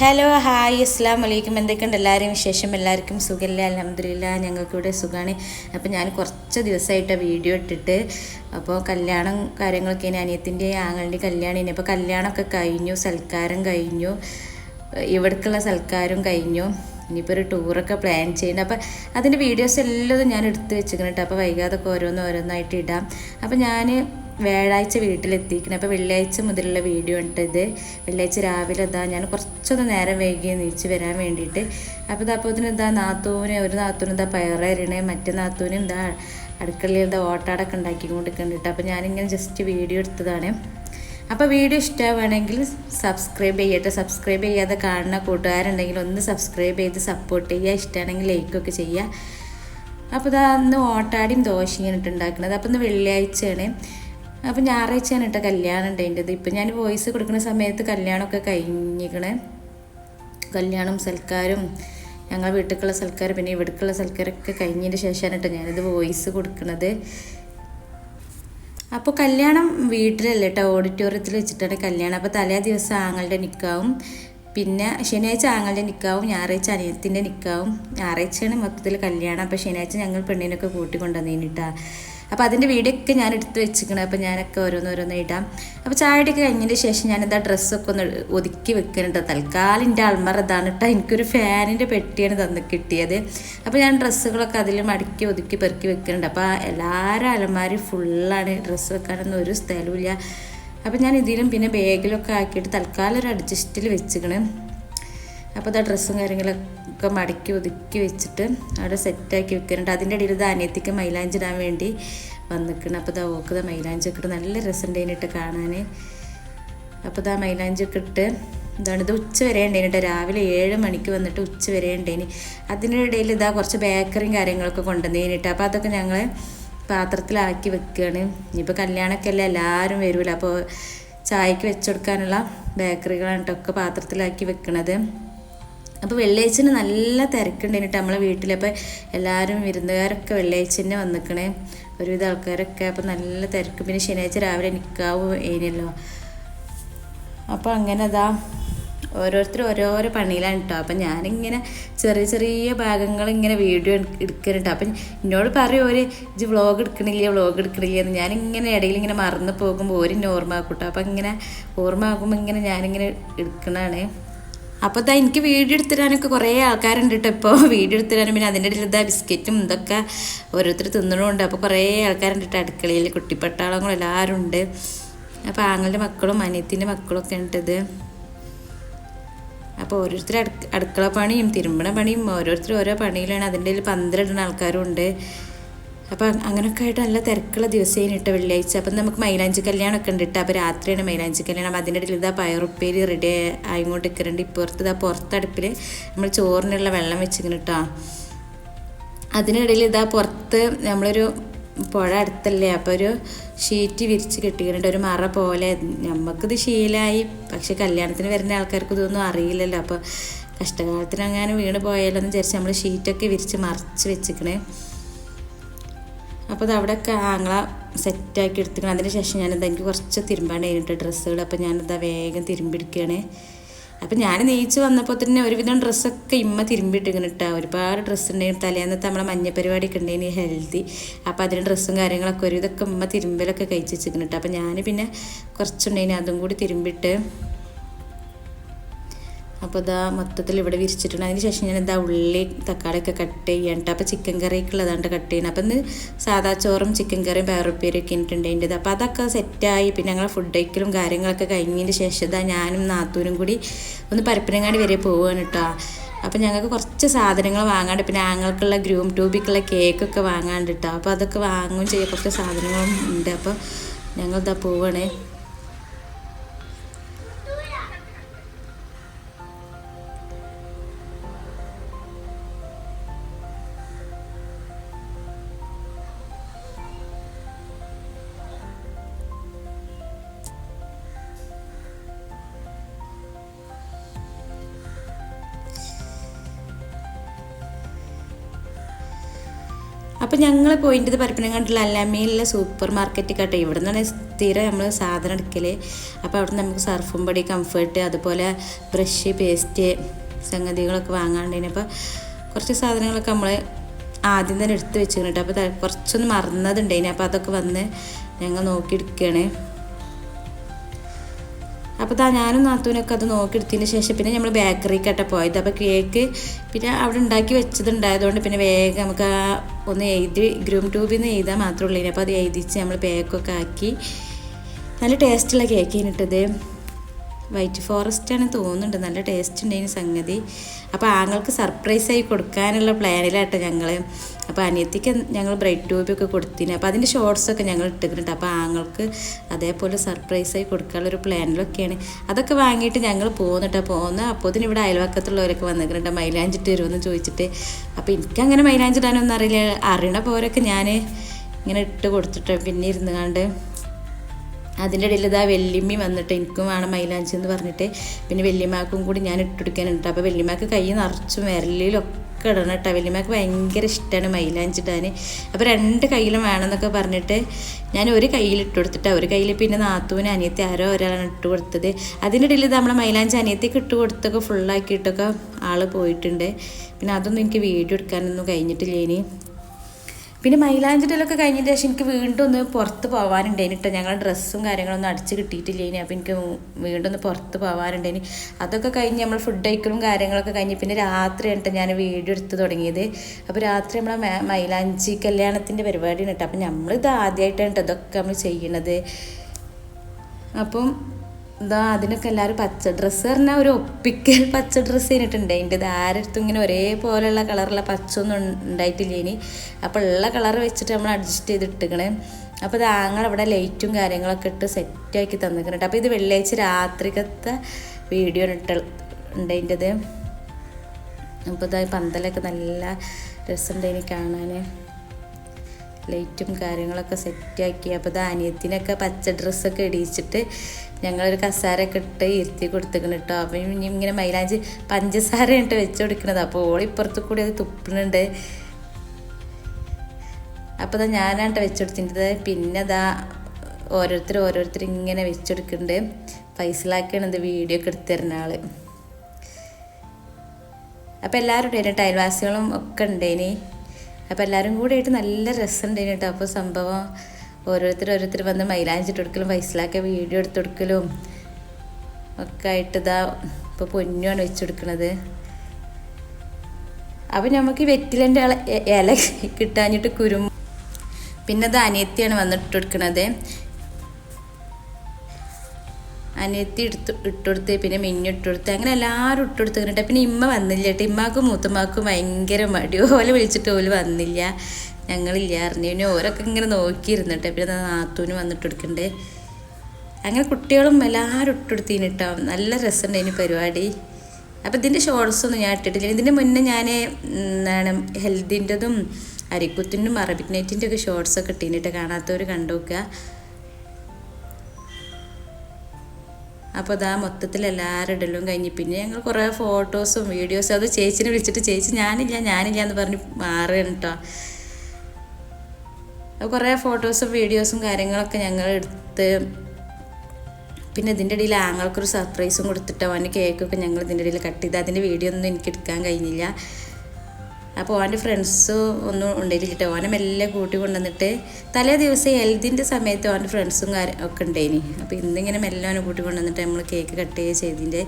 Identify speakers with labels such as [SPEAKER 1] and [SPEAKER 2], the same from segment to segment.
[SPEAKER 1] Hello hi അസ്സാം വലൈക്കും എന്തൊക്കെയുണ്ട്? എല്ലാവരും വിശേഷം? എല്ലാവർക്കും സുഖമില്ല അലഹമില്ല ഞങ്ങൾക്കിവിടെ സുഖമാണ് അപ്പോൾ ഞാൻ കുറച്ച് ദിവസമായിട്ട് വീഡിയോ ഇട്ടിട്ട് അപ്പോൾ കല്യാണം കാര്യങ്ങളൊക്കെ ഇനി അനിയത്തിന്റെ ആങ്ങളുടെ കല്യാണം ഇനി. അപ്പോൾ കല്യാണമൊക്കെ കഴിഞ്ഞു സൽക്കാരം കഴിഞ്ഞു. ഇവിടേക്കുള്ള സൽക്കാരം കഴിഞ്ഞു. ഇനിയിപ്പോൾ ഒരു ടൂറൊക്കെ പ്ലാൻ ചെയ്യുന്നുണ്ട്. അപ്പോൾ അതിന്റെ വീഡിയോസ് എല്ലാം ഞാൻ എടുത്ത് വെച്ചിരിക്കണം കേട്ടോ അപ്പോൾ വൈകാതൊക്കെ ഓരോന്ന് ഓരോന്നായിട്ട് ഇടാം. അപ്പോൾ ഞാൻ വ്യാഴാഴ്ച വീട്ടിലെത്തിക്കണം അപ്പോൾ വെള്ളിയാഴ്ച മുതലുള്ള വീഡിയോ ഉണ്ട് ഇത്. വെള്ളിയാഴ്ച രാവിലെ ഇതാ ഞാൻ കുറച്ചൊന്ന് നേരം വൈകി നീച്ച് വരാൻ വേണ്ടിയിട്ട്. അപ്പോൾ ഇതാ അപ്പോൾ ഇതാ നാത്തൂന് ഒരു നാത്തൂന് ഇതാ പയറേറിയണേ മറ്റേ നാത്തൂന് എന്താ അടുക്കളയിൽ ഇതാ ഓട്ടാടൊക്കെ ഉണ്ടാക്കിക്കൊണ്ടിരിക്കുന്നുണ്ട് അപ്പോൾ ഞാനിങ്ങനെ ജസ്റ്റ് വീഡിയോ എടുത്തതാണ്. അപ്പോൾ വീഡിയോ ഇഷ്ടമാണെങ്കിൽ സബ്സ്ക്രൈബ് ചെയ്യട്ടെ. സബ്സ്ക്രൈബ് ചെയ്യാതെ കാണുന്ന കൂട്ടുകാരുണ്ടെങ്കിൽ ഒന്ന് സബ്സ്ക്രൈബ് ചെയ്ത് സപ്പോർട്ട് ചെയ്യുക. ഇഷ്ടമാണെങ്കിൽ ലൈക്കൊക്കെ ചെയ്യുക. അപ്പോൾ ഇതാ അന്ന് ഓട്ടാടിയും ദോശയും ഇട്ട് ഉണ്ടാക്കുന്നത്. അപ്പോൾ ഇന്ന് വെള്ളിയാഴ്ചയാണ്. അപ്പോൾ ഞായറാഴ്ചയാണ് കേട്ടോ കല്യാണം ഉണ്ടായിന്റെത്. ഇപ്പം ഞാൻ വോയിസ് കൊടുക്കുന്ന സമയത്ത് കല്യാണമൊക്കെ കഴിഞ്ഞിക്കണേ കല്യാണം സൽക്കാരും ഞങ്ങൾ വീട്ടിലേക്കുള്ള സൽക്കാരം പിന്നെ ഇവിടേക്കുള്ള സൽക്കാരമൊക്കെ കഴിഞ്ഞതിന് ശേഷമാണ് കേട്ടോ ഞാനിത് വോയിസ് കൊടുക്കുന്നത് അപ്പോൾ കല്യാണം വീട്ടിലല്ല കേട്ടോ ഓഡിറ്റോറിയത്തിൽ വെച്ചിട്ടാണ് കല്യാണം. അപ്പോൾ തലേ ദിവസം ആങ്ങളുടെ നിൽക്കാവും പിന്നെ ശനിയാഴ്ച ആങ്ങളുടെ നിൽക്കാവും ഞായറാഴ്ച അനിയത്തിന്റെ നിൽക്കാവും ഞായറാഴ്ചയാണ് മൊത്തത്തിൽ കല്യാണം. അപ്പോൾ ശനിയാഴ്ച ഞങ്ങൾ പെണ്ണിനൊക്കെ കൂട്ടിക്കൊണ്ടുവന്നേനിട്ടാ അപ്പോൾ അതിന്റെ വീഡിയോ ഒക്കെ ഞാൻ എടുത്ത് വെച്ചിരിക്കണം. അപ്പോൾ ഞാനൊക്കെ ഓരോന്നോരോന്ന് ഇടാം. അപ്പോൾ ചായയുടെയൊക്കെ കഴിഞ്ഞതിന് ശേഷം ഞാനെന്താ ഡ്രസ്സൊക്കെ ഒന്ന് ഒതുക്കി വെക്കുന്നുണ്ട് തൽക്കാലം എന്റെ അൾമറ ഇതാണ് കേട്ടോ എനിക്കൊരു ഫാനിന്റെ പെട്ടിയാണ് തന്ന് കിട്ടിയത്. അപ്പോൾ ഞാൻ ഡ്രസ്സുകളൊക്കെ അതിൽ മടക്കി ഒതുക്കി പെറുക്കി വെക്കുന്നുണ്ട് അപ്പോൾ എല്ലാവരും അലമാരി ഫുള്ളാണ് ഡ്രസ്സ് വെക്കാനൊന്നും ഒരു സ്ഥലമില്ല അപ്പോൾ ഞാൻ ഇതിലും പിന്നെ ബാഗിലൊക്കെ ആക്കിയിട്ട് തൽക്കാലം ഒരു അഡ്ജസ്റ്റിൽ വെച്ചിക്കണ് അപ്പോൾ അതാ ഡ്രസ്സും കാര്യങ്ങളൊക്കെ മടക്കി ഒതുക്കി വെച്ചിട്ട് അവിടെ സെറ്റാക്കി വെക്കുന്നുണ്ട്. അതിന്റെ ഇടയിൽ ഇത് അനിയത്തിക്ക് മൈലാഞ്ചി ഇടാൻ വേണ്ടി വന്നിക്കണം അപ്പോൾ ഇതാ ഓക്കത് മൈലാഞ്ചി ഒക്കെ ഇട്ട് നല്ല രസമുണ്ടായിട്ട് കാണാൻ. അപ്പോൾ ഇതാ മൈലാഞ്ചി ഒക്കെ ഇട്ട് ഇതാണ്. ഇത് ഉച്ച വരെ ഉണ്ടായിട്ടോ രാവിലെ ഏഴ് മണിക്ക് വന്നിട്ട് ഉച്ച വരെ ഉണ്ടായിന് അതിനിടയിൽ ഇതാ കുറച്ച് ബേക്കറിയും കാര്യങ്ങളൊക്കെ കൊണ്ടുവന്നേനിട്ട് അപ്പോൾ അതൊക്കെ ഞങ്ങൾ പാത്രത്തിലാക്കി വെക്കുകയാണ് ഇനിയിപ്പോൾ കല്യാണമൊക്കെ അല്ലേ? എല്ലാവരും വരുമല്ലോ അപ്പോൾ ചായക്ക് വെച്ചുകൊടുക്കാനുള്ള ബേക്കറികളാണ് കേട്ടോ ഒക്കെ പാത്രത്തിലാക്കി വെക്കണത്. അപ്പോൾ വെള്ളിയാഴ്ചന് നല്ല തിരക്കുണ്ടായിട്ട് നമ്മളെ വീട്ടിൽ അപ്പോൾ എല്ലാവരും വിരുന്നുകാരൊക്കെ വെള്ളിയാഴ്ച തന്നെ വന്നിക്കണേ. ഒരുവിധ ആൾക്കാരൊക്കെ അപ്പോൾ നല്ല തിരക്ക്. പിന്നെ ശനിയാഴ്ച രാവിലെ നിൽക്കാവും ഏനല്ലോ അപ്പോൾ അങ്ങനെ അതാ ഓരോരുത്തർ ഓരോരോ പണിയിലാണ് കേട്ടോ അപ്പം ഞാനിങ്ങനെ ചെറിയ ചെറിയ ഭാഗങ്ങൾ ഇങ്ങനെ വീഡിയോ എടുക്കുന്നുണ്ട് അപ്പം എന്നോട് പറയും ഒരു ഇത് വ്ളോഗ് എടുക്കണില്ല വ്ളോഗ് എടുക്കണില്ല എന്ന്. ഞാനിങ്ങനെ ഇടയിൽ ഇങ്ങനെ മറന്നു പോകുമ്പോൾ ഒരു ഓർമ്മ ആക്കൂട്ടോ അപ്പം ഇങ്ങനെ ഓർമ്മ ആകുമ്പോൾ ഇങ്ങനെ ഞാനിങ്ങനെ എടുക്കണതാണ് അപ്പോൾ ഇതാ എനിക്ക് വീഡിയോ എടുത്തിടാനൊക്കെ കുറേ ആൾക്കാരുണ്ട് കേട്ടോ ഇപ്പോൾ വീഡിയോ എടുത്തിടാനും പിന്നെ അതിന്റെ ഇടയിൽ ഇതാ ബിസ്ക്കറ്റും ഇതൊക്കെ ഓരോരുത്തർ തിന്നണമുണ്ട് അപ്പോൾ കുറേ ആൾക്കാരുണ്ട് കേട്ടോ അടുക്കളയിൽ കുട്ടിപ്പട്ടാളങ്ങളും എല്ലാവരും ഉണ്ട്. അപ്പോൾ ആങ്ങളുടെ മക്കളും അനിയത്തിന്റെ മക്കളൊക്കെ ഉണ്ടത് അപ്പോൾ ഓരോരുത്തർ അടുക്ക അടുക്കള പണിയും തിരുമ്പണ പണിയും ഓരോരുത്തർ ഓരോ പണിയിലാണ്. അതിന്റെ ഇടയിൽ പന്തലിടുന്ന ആൾക്കാരും ഉണ്ട്. അപ്പോൾ അങ്ങനെയൊക്കെ ആയിട്ട് നല്ല തിരക്കുള്ള ദിവസമാണ് ഇട്ട വെള്ളിയാഴ്ച. അപ്പം നമുക്ക് മൈലാഞ്ചി കല്യാണമൊക്കെ ഉണ്ട് ഇട്ട്. അപ്പോൾ രാത്രിയാണ് മൈലാഞ്ചി കല്യാണം. അതിന്റെ ഇടയിൽ ഇതാ പയറുപ്പേരി റെഡി ആയിക്കൊണ്ട് നിൽക്കുന്നുണ്ട് ഇപ്പുറത്ത് ഇതാ പുറത്തടുപ്പിൽ നമ്മൾ ചോറിനുള്ള വെള്ളം വെച്ചിങ്ങനെ ഇട്ടാ. അതിനിടയിൽ ഇതാ പുറത്ത് നമ്മളൊരു പുഴ അടുത്തല്ലേ? അപ്പോൾ ഒരു ഷീറ്റ് വിരിച്ച് കെട്ടിക്കുന്നുണ്ട് ഒരു മറ പോലെ. നമുക്കിത് ശീലമായി പക്ഷെ കല്യാണത്തിന് വരുന്ന ആൾക്കാർക്ക് ഇതൊന്നും അറിയില്ലല്ലോ. അപ്പോൾ അങ്ങനെ വീണ് പോയാലോ എന്ന് വിചാരിച്ച് നമ്മൾ ഷീറ്റൊക്കെ വിരിച്ച് മറിച്ച് വെച്ചിക്കണേ. അപ്പോൾ അത് അവിടെയൊക്കെ ആങ്ങള സെറ്റാക്കി എടുത്തിക്കണം. അതിന് ശേഷം ഞാനെന്താ എനിക്ക് കുറച്ച് തിരുമ്പാണ് കഴിഞ്ഞിട്ട് ഡ്രസ്സുകൾ അപ്പോൾ ഞാനെന്താ വേഗം തിരുമ്പിടിക്കുകയാണ് അപ്പം ഞാൻ നെയ്ച്ച് വന്നപ്പോൾ തന്നെ ഒരുവിധം ഡ്രസ്സൊക്കെ ഇമ്മ തിരുമ്പിട്ടിങ്ങനെ ഇട്ടാ ഒരുപാട് ഡ്രസ്സ് ഉണ്ടായിരുന്നു തലേന്നത്തെ നമ്മളെ മഞ്ഞ പരിപാടിയൊക്കെ ഉണ്ടായിരുന്നു ഹെൽത്തി. അപ്പോൾ അതിന് ഡ്രസ്സും കാര്യങ്ങളൊക്കെ ഇതൊക്കെ ഇമ്മ തിരുമ്പലൊക്കെ കഴിച്ച് വെച്ചിരിക്കണം കേട്ടോ അപ്പോൾ ഞാൻ പിന്നെ കുറച്ചുണ്ടായിന് അതും കൂടി തിരുമ്പിട്ട് അപ്പോൾ ഇതാ മൊത്തത്തിൽ ഇവിടെ വിരിച്ചിട്ടുണ്ട്. അതിന് ശേഷം ഞാൻ എന്താ ഉള്ളി തക്കാളിയൊക്കെ കട്ട് ചെയ്യണ്ട അപ്പോൾ ചിക്കൻ കറിക്കുള്ളതാണ്ട് കട്ട് ചെയ്യണം. അപ്പം ഇന്ന് സാധാ ചോറും ചിക്കൻ കറിയും പയറുപ്പേരിയൊക്കെ ഇട്ടിട്ടുണ്ട് അപ്പോൾ അതൊക്കെ സെറ്റായി പിന്നെ ഞങ്ങൾ ഫുഡ് കഴിക്കലും കാര്യങ്ങളൊക്കെ കഴിഞ്ഞതിന് ശേഷം ഇതാ ഞാനും നാത്തൂരും കൂടി ഒന്ന് പരപ്പനങ്ങാടി വരെ പോവുകയാണ് കേട്ടോ അപ്പം ഞങ്ങൾക്ക് കുറച്ച് സാധനങ്ങൾ വാങ്ങാണ്ട് പിന്നെ ആങ്ങൾക്കുള്ള ഗ്രൂം ട്യൂബിക്കുള്ള കേക്കൊക്കെ വാങ്ങാണ്ട് കേട്ടോ അപ്പോൾ അതൊക്കെ വാങ്ങുകയും ചെയ്യാൻ കുറച്ച് സാധനങ്ങളും ഉണ്ട്. അപ്പോൾ ഞങ്ങളിതാ പോവുകയാണേ അപ്പോൾ ഞങ്ങൾ പോയിന്റത് പരപ്പനങ്ങാണ്ടുള്ള അല്ലാമയിലുള്ള സൂപ്പർ മാർക്കറ്റ് കേട്ടോ. ഇവിടെ നിന്നാണ് സ്ഥിരം നമ്മൾ സാധനം എടുക്കൽ അപ്പോൾ അവിടെ നമുക്ക് സർഫും പൊടി കംഫർട്ട് അതുപോലെ ബ്രഷ് പേസ്റ്റ് സംഗതികളൊക്കെ വാങ്ങാണ്ടിന് അപ്പോൾ കുറച്ച് സാധനങ്ങളൊക്കെ നമ്മൾ ആദ്യം തന്നെ എടുത്ത് വെച്ചിട്ടുണ്ട് അപ്പോൾ കുറച്ചൊന്ന് മറന്നതുണ്ടായിന്. അപ്പോൾ അതൊക്കെ വന്ന് ഞങ്ങൾ നോക്കിയെടുക്കുകയാണ് അപ്പോൾ താ ഞാനും നാത്തൂനൊക്കെ അത് നോക്കിയെടുത്തതിന് ശേഷം പിന്നെ നമ്മൾ ബേക്കറിക്കട്ടെ പോയത്. അപ്പോൾ കേക്ക് പിന്നെ അവിടെ ഉണ്ടാക്കി വെച്ചതുണ്ടായതുകൊണ്ട് പിന്നെ വേഗം നമുക്ക് ആ ഒന്ന് എഴുതി ഗ്രൂം ട്യൂബിൽ നിന്ന് എഴുതാൻ മാത്രമേ ഉള്ളൂ. അപ്പോൾ അത് എഴുതിച്ച് നമ്മൾ പേക്കൊക്കെ ആക്കി. നല്ല ടേസ്റ്റുള്ള കേക്ക് ഇട്ടത് വൈറ്റ് ഫോറസ്റ്റ് ആണെന്ന് തോന്നുന്നുണ്ട്. നല്ല ടേസ്റ്റ് ഉണ്ടായിന് സംഗതി. അപ്പോൾ ആങ്ങൾക്ക് സർപ്രൈസായി കൊടുക്കാനുള്ള പ്ലാനിലാട്ടോ ഞങ്ങൾ അപ്പോൾ അനിയത്തിക്ക് ഞങ്ങൾ ബ്രൈറ്റ് ട്യൂബൊക്കെ കൊടുത്തിന്. അപ്പോൾ അതിന്റെ ഷോർട്സൊക്കെ ഞങ്ങൾ ഇട്ടിട്ടുണ്ട്. അപ്പോൾ ആങ്ങൾക്ക് അതേപോലെ സർപ്രൈസായി കൊടുക്കാനുള്ളൊരു പ്ലാനിലൊക്കെയാണ്. അതൊക്കെ വാങ്ങിയിട്ട് ഞങ്ങൾ പോകുന്നുണ്ട് പോകുന്നത് അപ്പോൾ ഇതിന് ഇവിടെ അയൽവക്കത്തുള്ളവരൊക്കെ വന്നിട്ടുണ്ട്. മൈലാഞ്ചിട്ട് വരുമെന്ന് ചോദിച്ചിട്ട്. അപ്പോൾ എനിക്കങ്ങനെ മൈലാഞ്ചിടാനൊന്നും അറിയില്ല. അറിയണ പോരൊക്കെ ഞാൻ ഇങ്ങനെ ഇട്ട് കൊടുത്തിട്ട് പിന്നെ ഇരുന്ന് കണ്ട് അതിന്റെ ഇടയിൽ ഇതാ വെല്ലിമ്മി വന്നിട്ട് എനിക്കും വേണം മൈലാഞ്ചി എന്ന് പറഞ്ഞിട്ട് പിന്നെ വെല്ലിമാക്കും കൂടി ഞാൻ ഇട്ടെടുക്കാനുണ്ട് അപ്പോൾ വെല്ലിമാക്ക് കൈ നിറച്ചും വിരലിലൊക്കെ ഇടണം കേട്ടോ. വെല്ലിമാക്ക് ഭയങ്കര ഇഷ്ടമാണ് മൈലാഞ്ചി ഇടാൻ. അപ്പോൾ രണ്ട് കയ്യിലും വേണമെന്നൊക്കെ പറഞ്ഞിട്ട് ഞാൻ ഒരു കയ്യിൽ ഇട്ട് കൊടുത്തിട്ട്. ഒരു കയ്യിൽ പിന്നെ നാത്തൂന് അനിയത്തി ആരോ ഒരാളാണ് ഇട്ട് കൊടുത്തത്. അതിന്റെ ഇടയിൽ നമ്മളെ മൈലാഞ്ചി അനിയത്തിക്ക് ഇട്ട് കൊടുത്തൊക്കെ ഫുള്ളാക്കിയിട്ടൊക്കെ ആൾ പോയിട്ടുണ്ട്. പിന്നെ അതൊന്നും എനിക്ക് വീഡിയോ എടുക്കാനൊന്നും കഴിഞ്ഞിട്ടില്ല ഇനി. പിന്നെ മൈലാഞ്ചിടലൊക്കെ കഴിഞ്ഞതിന് ശേഷം എനിക്ക് വീണ്ടും ഒന്ന് പുറത്ത് പോകാനുണ്ടായിന് കേട്ടോ ഞങ്ങൾ ഡ്രസ്സും കാര്യങ്ങളൊന്നും അടിച്ച് കിട്ടിയിട്ടില്ല ഇനി അപ്പോൾ എനിക്ക് വീണ്ടും ഒന്ന് പുറത്ത് പോകാനുണ്ടേനി അതൊക്കെ കഴിഞ്ഞ് നമ്മൾ ഫുഡ് കഴിക്കലും കാര്യങ്ങളൊക്കെ കഴിഞ്ഞ് പിന്നെ രാത്രി കേട്ടോ ഞാൻ വീഡിയോ എടുത്ത് തുടങ്ങിയത്. അപ്പോൾ രാത്രി നമ്മളെ മൈലാഞ്ചി കല്യാണത്തിന്റെ പരിപാടിയാണ് കേട്ടോ അപ്പോൾ നമ്മളിത് ആദ്യമായിട്ടാണ് കേട്ടോ ഇതൊക്കെ നമ്മൾ ചെയ്യണത്. അപ്പം എന്താ അതിനൊക്കെ എല്ലാവരും പച്ച ഡ്രസ്സ് പറഞ്ഞാൽ ഒരു ഒപ്പിക്കൽ പച്ച ഡ്രസ്സ് ചെയ്തിട്ടുണ്ട്. ഇത് ആരടുത്തും ഇങ്ങനെ ഒരേപോലെയുള്ള കളറുള്ള പച്ചൊന്നും ഉണ്ടായിട്ടില്ല ഇനി. അപ്പോൾ ഉള്ള കളർ വെച്ചിട്ട് നമ്മൾ അഡ്ജസ്റ്റ് ചെയ്തിട്ടിക്കണേ അപ്പോൾ ഇത് ആങ്ങൾ അവിടെ ലൈറ്റും കാര്യങ്ങളൊക്കെ ഇട്ട് സെറ്റാക്കി തന്നിട്ടുണ്ട് അപ്പോൾ ഇത് വെള്ളിയാഴ്ച രാത്രിക്കത്തെ വീഡിയോ ഇട്ട് ഉണ്ട് അതിന്റെത് അപ്പോൾ ഇതായി പന്തലൊക്കെ നല്ല രസമുണ്ട് ഇനി കാണാൻ ലൈറ്റും കാര്യങ്ങളൊക്കെ സെറ്റാക്കി അപ്പോൾ ഇത് അനിയത്തിനൊക്കെ പച്ച ഡ്രസ്സൊക്കെ ഇടിയിച്ചിട്ട് ഞങ്ങളൊരു കസാരയൊക്കെ ഇട്ട് ഇരുത്തി കൊടുത്തിക്കണം കേട്ടോ അപ്പം ഇങ്ങനെ മൈലാഞ്ചി പഞ്ചസാര ഇട്ട് വെച്ച് കൊടുക്കണത്. അപ്പോൾ ഓളിപ്പുറത്ത് കൂടി അത് തുപ്പണുണ്ട് അപ്പോൾ ഇതാ ഞാനാണ് വെച്ച് കൊടുത്തിട്ടത് പിന്നെ അതാ ഓരോരുത്തർ ഓരോരുത്തർ ഇങ്ങനെ വെച്ച് കൊടുക്കുന്നുണ്ട് പൈസലാക്കിയാണ് ഇത് വീഡിയോ ഒക്കെ എടുത്തു തരുന്ന ആൾ അപ്പോൾ എല്ലാവരും ഉണ്ടായിരുന്നു അയൽവാസികളും ഒക്കെ ഉണ്ടേനി അപ്പോൾ എല്ലാവരും കൂടെ ആയിട്ട് നല്ല രസമുണ്ടേനി കേട്ടോ അപ്പോൾ സംഭവം ഓരോരുത്തർ ഓരോരുത്തർ വന്ന് മൈലാഞ്ചിട്ട് കൊടുക്കലും വയസ്സിലാക്കി വീഡിയോ എടുത്ത് കൊടുക്കലും. ഒക്കെ ആയിട്ട് ഇതാ ഇപ്പോൾ പൊന്നുമാണ് വെച്ച് കൊടുക്കണത്. അപ്പം നമുക്ക് വെറ്റിലന്റെ ഇല കിട്ടാഞ്ഞിട്ട് കുരും പിന്നെ അത് അനിയത്തിയാണ് വന്നിട്ട് കൊടുക്കണത്. അനിയത്തി എടുത്ത് ഇട്ടുകൊടുത്ത് പിന്നെ മിന്നു ഇട്ടുകൊടുത്ത് അങ്ങനെ എല്ലാവരും ഇട്ടുകൊടുത്ത് കഴിഞ്ഞിട്ട് പിന്നെ ഇമ്മ വന്നില്ല കേട്ടോ. ഇമ്മാക്കും മൂത്തമ്മാക്കും ഭയങ്കര മടി. ഓലെ വിളിച്ചിട്ട് ഓൽ വന്നില്ല. ഞങ്ങളില്ല അറിഞ്ഞു. പിന്നെ ഓരൊക്കെ ഇങ്ങനെ നോക്കിയിരുന്നിട്ട്. പിന്നെ നാത്തൂന് വന്നിട്ട് എടുക്കണ്ടേ അങ്ങനെ കുട്ടികളും എല്ലാവരും ഇട്ടെടുത്തിന് കേട്ടോ നല്ല രസമുണ്ടായിന് പരിപാടി. അപ്പം ഇതിന്റെ ഷോർട്സൊന്നും ഞാൻ ഇട്ടിട്ടില്ല. ഇതിന്റെ മുന്നേ ഞാൻ എന്താണ് ഹെൽത്തിന്റെതും അരിക്കുത്തിന്റെയും അറബിക് നൈറ്റിന്റെ ഒക്കെ ഷോർട്സൊക്കെ ഇട്ടീനിട്ട് കാണാത്തവർ കണ്ടു നോക്കുക. അപ്പോൾ അതാ മൊത്തത്തിൽ എല്ലാവരും ഇടലും കഴിഞ്ഞ്. പിന്നെ ഞങ്ങൾ കുറേ ഫോട്ടോസും വീഡിയോസും അത് ചേച്ചിനെ വിളിച്ചിട്ട് ചേച്ചി ഞാനില്ല ഞാനില്ല എന്ന് പറഞ്ഞ് മാറുകയാണ് കേട്ടോ കുറേ ഫോട്ടോസും വീഡിയോസും കാര്യങ്ങളൊക്കെ ഞങ്ങൾ എടുത്ത് പിന്നെ ഇതിന്റെ ഇടയിൽ ആങ്ങൾക്കൊരു സർപ്രൈസും കൊടുത്തിട്ട് അവന്റെ കേക്കൊക്കെ ഞങ്ങൾ ഇതിന്റെ ഇടയിൽ കട്ട് ചെയ്ത് അതിന്റെ വീഡിയോ ഒന്നും എനിക്ക് എടുക്കാൻ കഴിഞ്ഞില്ല. അപ്പോൾ അവന്റെ ഫ്രണ്ട്സ് ഒന്നും ഉണ്ടായില്ല ഓനെ മെല്ലെ കൂട്ടി കൊണ്ടുവന്നിട്ട് തലേ ദിവസം എൽദിന്റെ സമയത്ത് അവന്റെ ഫ്രണ്ട്സും കാര്യം ഒക്കെ ഉണ്ടായിനി അപ്പോൾ ഇന്നിങ്ങനെ മെല്ലെ അവനെ കൂട്ടി കൊണ്ടുവന്നിട്ട് നമ്മൾ കേക്ക് കട്ട് ചെയ്യുക ചെയ്തിന്റെ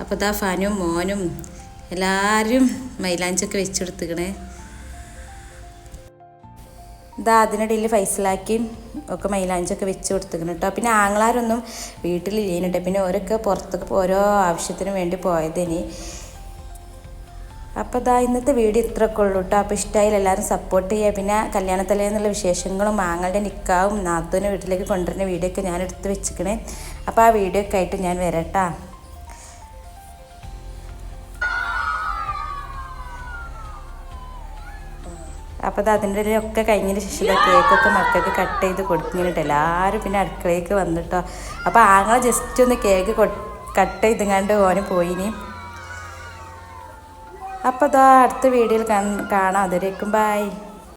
[SPEAKER 1] അപ്പോൾ ഇതാ ഫാനും മോനും എല്ലാവരും മൈലാഞ്ചൊക്കെ വെച്ച് ഇതാ അതിനിടയിൽ ഫൈസലാക്കി ഒക്കെ മൈലാഞ്ചൊക്കെ വെച്ച് കൊടുത്തിരിക്കണം കേട്ടോ പിന്നെ ആങ്ങളാരൊന്നും വീട്ടിലില്ലേനു കേട്ടോ പിന്നെ ഓരൊക്കെ പുറത്തൊക്കെ ഓരോ ആവശ്യത്തിനും വേണ്ടി പോയതിനി. അപ്പോൾ ഇതാ ഇന്നത്തെ വീഡിയോ ഇത്രയൊക്കെ ഉള്ളൂ കേട്ടോ അപ്പോൾ ഇഷ്ടമായി എല്ലാവരും സപ്പോർട്ട് ചെയ്യുക പിന്നെ കല്യാണത്തലേന്നുള്ള വിശേഷങ്ങളും ആങ്ങളുടെ നിക്കാവും നാത്തൂനെ വീട്ടിലേക്ക് കൊണ്ടുവരുന്ന വീഡിയോ ഒക്കെ ഞാൻ എടുത്ത് വെച്ചിക്കണേ. അപ്പോൾ ആ വീഡിയോ ഒക്കെ ആയിട്ട് ഞാൻ വരട്ടാ. അപ്പോൾ അത് അതിന്റെ ഇടയിൽ ഒക്കെ കഴിഞ്ഞതിന് ശേഷം കേക്കൊക്കെ മക്കൾക്ക് കട്ട് ചെയ്ത് കൊടുക്കുന്നുണ്ട് എല്ലാവരും പിന്നെ അടുക്കളയ്ക്ക് വന്നിട്ടോ. അപ്പോൾ ആങ്ങളെ ജസ്റ്റ് ഒന്ന് കേക്ക് കട്ട് ചെയ്തുങ്ങാണ്ട് ഓന് പോയിനി. അപ്പോൾ അതാ അടുത്ത വീഡിയോയിൽ കാണാം. അതുവരേക്കും ബൈ